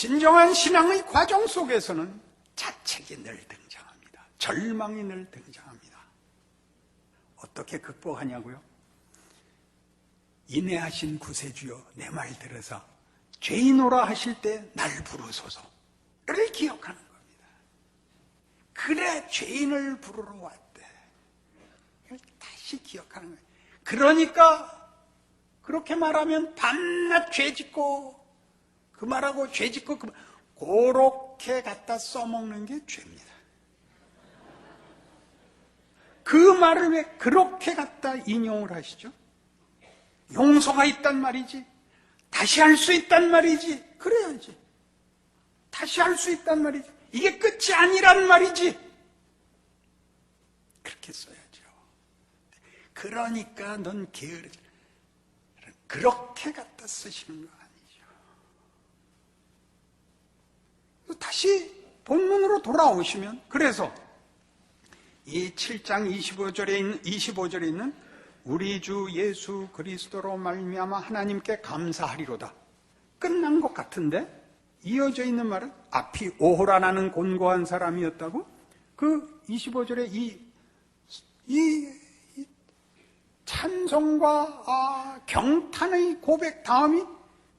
진정한 신앙의 과정 속에서는 자책이 늘 등장합니다. 절망이 늘 등장합니다. 어떻게 극복하냐고요? 인내하신 구세주여 내 말 들어서 죄인오라 하실 때 날 부르소서를 기억하는 겁니다. 그래 죄인을 부르러 왔대. 다시 기억하는 거예요. 그러니까 그렇게 말하면 밤낮 죄 짓고 그 말하고 죄 짓고 그 말- 그렇게 갖다 써먹는 게 죄입니다. 그 말을 왜 그렇게 갖다 인용을 하시죠? 용서가 있단 말이지. 다시 할 수 있단 말이지. 그래야지. 다시 할 수 있단 말이지. 이게 끝이 아니란 말이지. 그렇게 써야죠. 그러니까 넌 게으르. 그렇게 갖다 쓰시는 거아니죠. 다시 본문으로 돌아오시면 그래서 이 7장 25절에 있는 25절에 있는 우리 주 예수 그리스도로 말미암아 하나님께 감사하리로다. 끝난 것 같은데 이어져 있는 말은 앞이 오호라나는 곤고한 사람이었다고 그 25절에 이, 이, 이 찬송과 아, 경탄의 고백 다음이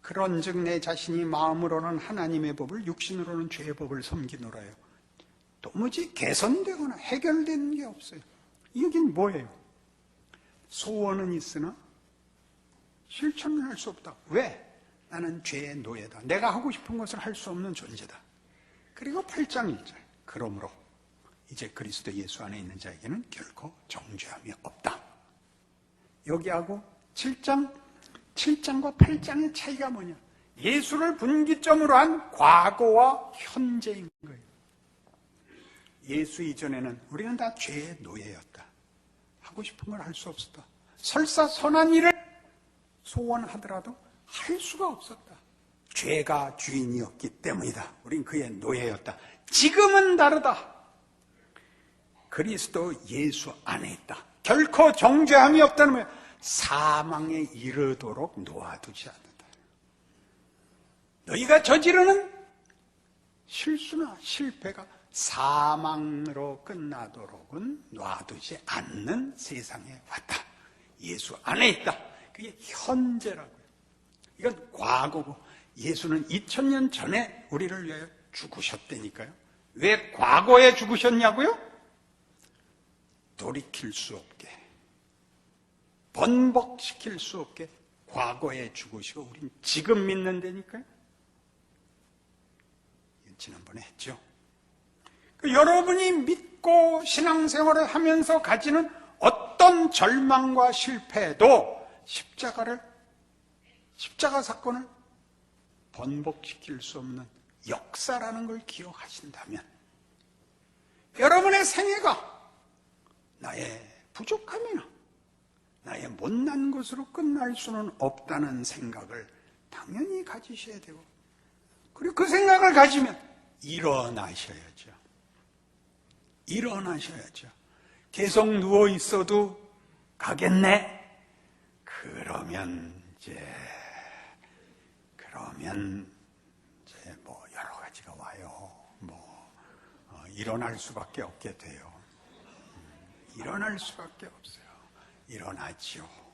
그런즉 내 자신이 마음으로는 하나님의 법을 육신으로는 죄의 법을 섬기노라요. 도무지 개선되거나 해결되는 게 없어요. 여긴 뭐예요? 소원은 있으나 실천을 할 수 없다. 왜? 나는 죄의 노예다. 내가 하고 싶은 것을 할 수 없는 존재다. 그리고 8장 1절. 그러므로 이제 그리스도 예수 안에 있는 자에게는 결코 정죄함이 없다. 여기하고 7장, 7장과 8장의 차이가 뭐냐? 예수를 분기점으로 한 과거와 현재인 거예요. 예수 이전에는 우리는 다 죄의 노예였다. 하고 싶은 걸 할 수 없었다. 설사 선한 일을 소원하더라도 할 수가 없었다. 죄가 주인이었기 때문이다. 우린 그의 노예였다. 지금은 다르다. 그리스도 예수 안에 있다. 결코 정죄함이 없다는 거예요. 사망에 이르도록 놓아두지 않는다. 너희가 저지르는 실수나 실패가 사망으로 끝나도록은 놔두지 않는 세상에 왔다. 예수 안에 있다. 그게 현재라고요. 이건 과거고 예수는 2000년 전에 우리를 위하여 죽으셨다니까요. 왜 과거에 죽으셨냐고요? 돌이킬 수 없게 번복시킬 수 없게 과거에 죽으시고 우린 지금 믿는다니까요. 지난번에 했죠. 그 여러분이 믿고 신앙생활을 하면서 가지는 어떤 절망과 실패도 십자가를 십자가 사건을 번복시킬 수 없는 역사라는 걸 기억하신다면 여러분의 생애가 나의 부족함이나 나의 못난 것으로 끝날 수는 없다는 생각을 당연히 가지셔야 되고 그리고 그 생각을 가지면 일어나셔야죠. 일어나셔야죠. 계속 누워 있어도 가겠네? 그러면 이제, 그러면 이제 뭐 여러 가지가 와요. 뭐, 어, 일어날 수밖에 없게 돼요. 음, 일어날 수밖에 없어요. 일어나지요.